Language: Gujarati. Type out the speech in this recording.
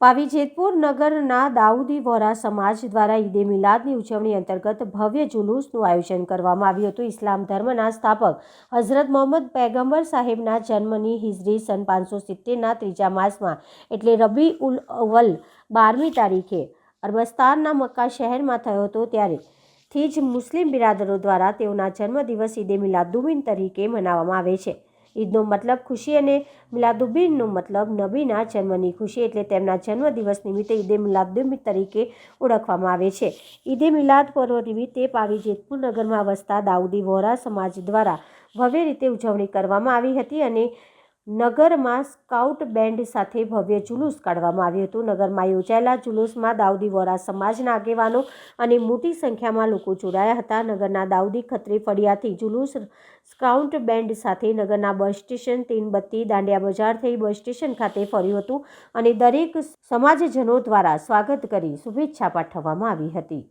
પાવી જેતપુર નગરના દાઉદી વોરા સમાજ દ્વારા ઈદે મિલાદની ઉજવણી અંતર્ગત ભવ્ય જુલુસનું આયોજન કરવામાં આવ્યું હતું. ઇસ્લામ ધર્મના સ્થાપક હઝરત મોહમ્મદ પૈગંબર સાહેબના જન્મની હિજરી સન પાંચસો સિત્તેરના ત્રીજા માસમાં, એટલે રબી ઉલ અવલ બારમી તારીખે અરબસ્તાનના મક્કા શહેરમાં થયો હતો ત્યારે થી જ મુસ્લિમ બિરાદરો દ્વારા તેઓના જન્મદિવસ ઈદે મિલાદુબિન તરીકે મનાવવામાં આવે છે. ઈદનો મતલબ ખુશી અને મિલાદુબિનનો મતલબ નબીના જન્મની ખુશી એટલે તેમના જન્મદિવસ નિમિત્તે ઈદે મિલાદુબિન તરીકે ઓળખવામાં આવે છે. ઈદે મિલાદ પર્વ નિમિત્તે પાવી જેતપુર નગરમાં વસતા દાઉદી વોરા સમાજ દ્વારા ભવ્ય રીતે ઉજવણી કરવામાં આવી હતી અને નગરમાં સ્કાઉટ બેન્ડ સાથે ભવ્ય જુલુસ કાઢવામાં આવ્યું હતું. નગરમાં યોજાયેલા જુલુસમાં દાઉદી વોરા સમાજના આગેવાનો અને મોટી સંખ્યામાં લોકો જોડાયા હતા. નગરના દાઉદી ખત્રી ફળિયાથી જુલુસ સ્કાઉટ બેન્ડ સાથે નગરના બસ સ્ટેશન તીનબત્તી દાંડિયા બજાર થઈ બસ સ્ટેશન ખાતે ફર્યું હતું અને દરેક સમાજજનો દ્વારા સ્વાગત કરી શુભેચ્છા પાઠવવામાં આવી હતી.